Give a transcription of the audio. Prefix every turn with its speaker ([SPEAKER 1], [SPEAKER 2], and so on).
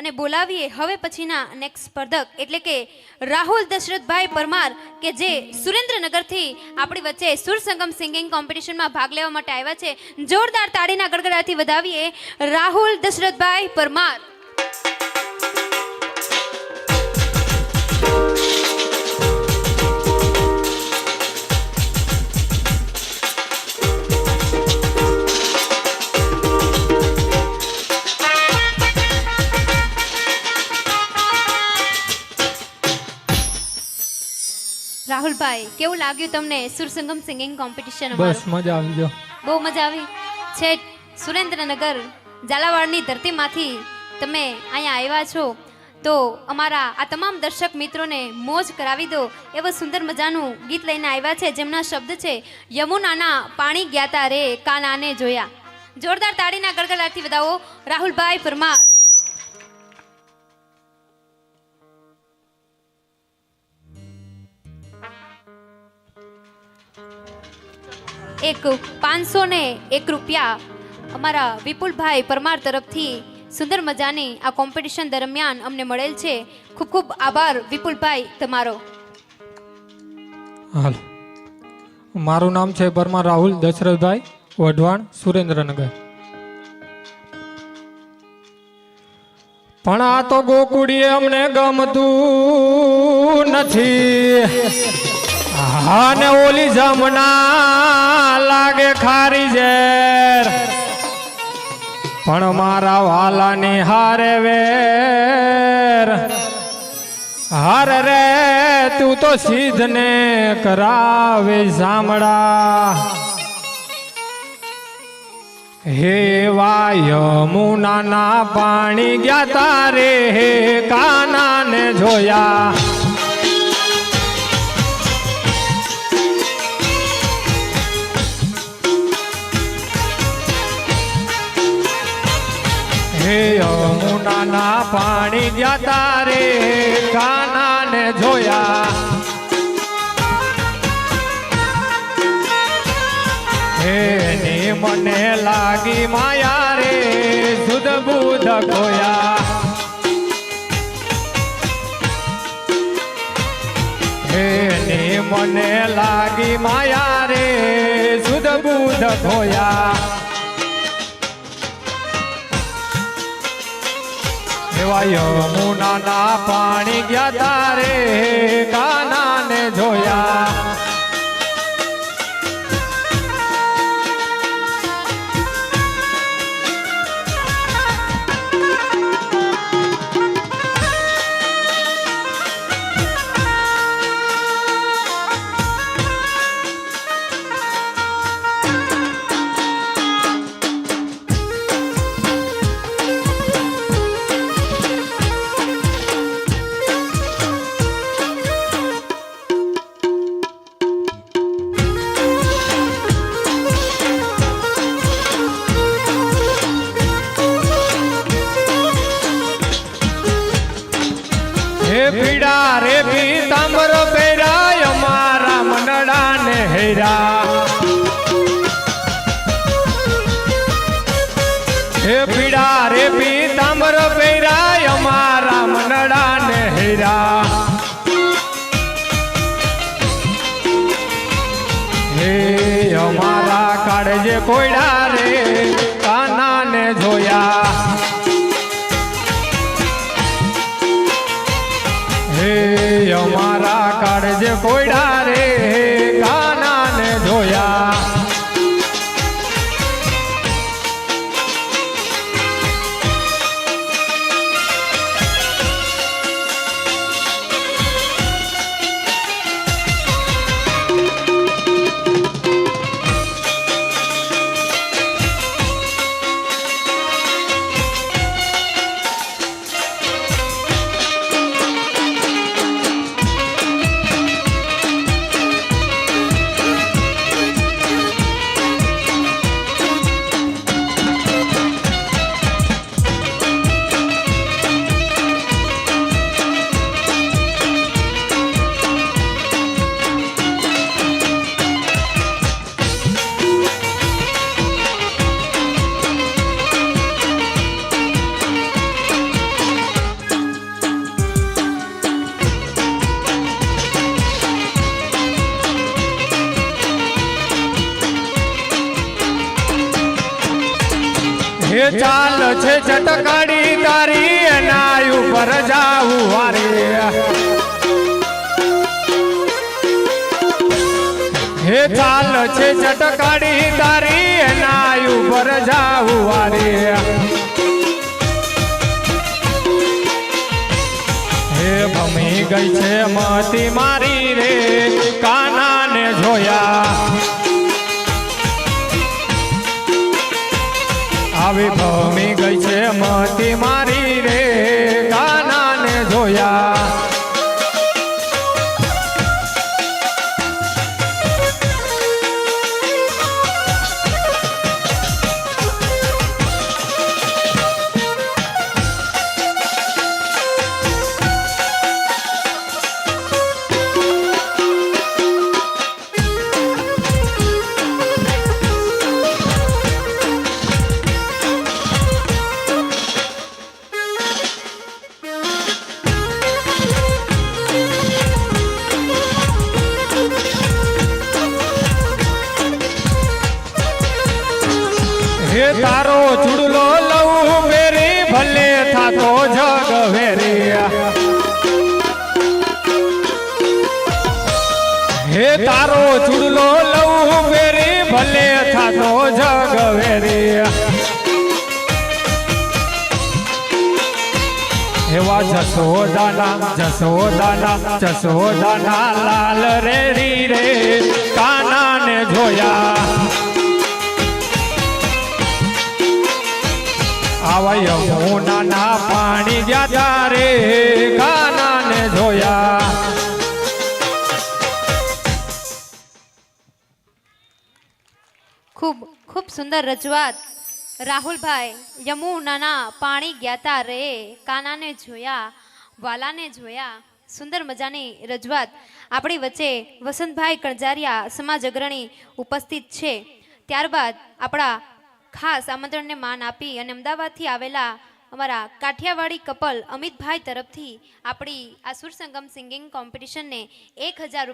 [SPEAKER 1] અને બોલાવીએ હવે પછીના નેક્સ્ટ સ્પર્ધક, એટલે કે રાહુલ દશરથભાઈ પરમાર, કે જે સુરેન્દ્રનગરથી આપણી વચ્ચે સુરસંગમ સિંગિંગ કોમ્પિટિશનમાં ભાગ લેવા માટે આવ્યા છે. જોરદાર તાળીના ગડગડાથી વધાવીએ રાહુલ દશરથભાઈ પરમાર. રાહુલભાઈ કેવું લાગ્યું તમને સુરસંગમ સિંગિંગ કોમ્પિટિશન
[SPEAKER 2] બસ મજા આવી ગયો
[SPEAKER 1] બહુ મજા આવી. છે સુરેન્દ્રનગર ઝાલાવાડની ધરતીમાંથી તમે અહીંયા આવ્યા છો. તો અમારા આ તમામ દર્શક મિત્રોને મોજ કરાવી દો. એવો સુંદર મજાનું ગીત લઈને આવ્યા છે જેમના શબ્દ છે યમુનાના પાણી ગયા તા રે કાનાને જોયા. જોરદાર તાળીના ગડગડાટથી વધાવો રાહુલભાઈ પરમાર. એક પાંચસો ને એક રૂપિયા અમારા વિપુલભાઈ પરમાર તરફથી સુંદર મજાની આ કોમ્પિટિશન દરમિયાન અમને મળેલ છે. ખૂબ ખૂબ આભાર વિપુલભાઈ તમારો.
[SPEAKER 2] હાલ. મારું નામ છે પરમાર રાહુલ દશરથભાઈ વઢવાણ સુરેન્દ્રનગર. પણ આ તો ગોકુડીએ અમને ગમતું નથી. હા ને ઓલી જમના લાગે ખારી ઝેર. પણ મારા વાલાની હારે વેર. હાર રે, તું તો સિદ્ધને કરાવે સામડા. હે વાયમુનાના પાણી ગયા તારે, હે કાનાને જોયા. યમુનાના પાણી ગયા તારે કાનાને જોયા. હે મને લાગી માયા રે સુધ બુધ ખોયા. હે મને લાગી માયા રે સુધ બુધ ખોયા. એવા યમુનાના પાણી ગયા તારે. કાનાને હે પીડા રે પીતાંબર પહેરાય અમારા મનડા ને હેરા. હે પીડા રે પીતાંબર હે અમારા કાળજે કોયડા હે ચાલ છે ચટકાડી તારી એના ઉપર જાવું વારે. હે ચાલ છે ચટકાડી તારી એના ઉપર જાવું વારે. હે ભમી ગઈ છે મતી મારી રે, કાનાને જોયા. આવી ભમી ગઈ છે મતી મારી રે કાનાને જોયા. હે તારો ચૂડલો લઉં મેરી, ભલે થાતો જગ વેરી. હે તારો ચૂડલો લઉં મેરી, ભલે થાતો જગ વેરી. એવા જસોદાના જસોદાના જસોદાના લાલ રેડી રે. કાનાને
[SPEAKER 1] ખૂબ ખૂબ સુંદર રજૂઆત. રાહુલભાઈ, યમુનાના પાણી ગયાતા રે, કાનાને જોયા, વાલાને જોયા. સુંદર મજાની રજૂઆત. આપણી વચ્ચે વસંતભાઈ કણજારિયા સમાજ અગ્રણી ઉપસ્થિત છે. ત્યારબાદ આપણા ખાસ આમંત્રણને માન આપી અને અમદાવાદથી આવેલા અમારા કાઠિયાવાડી કપલ અમિતભાઈ તરફથી આપણી આ સુર સંગમ સિંગિંગ કોમ્પિટિશનને એક હજાર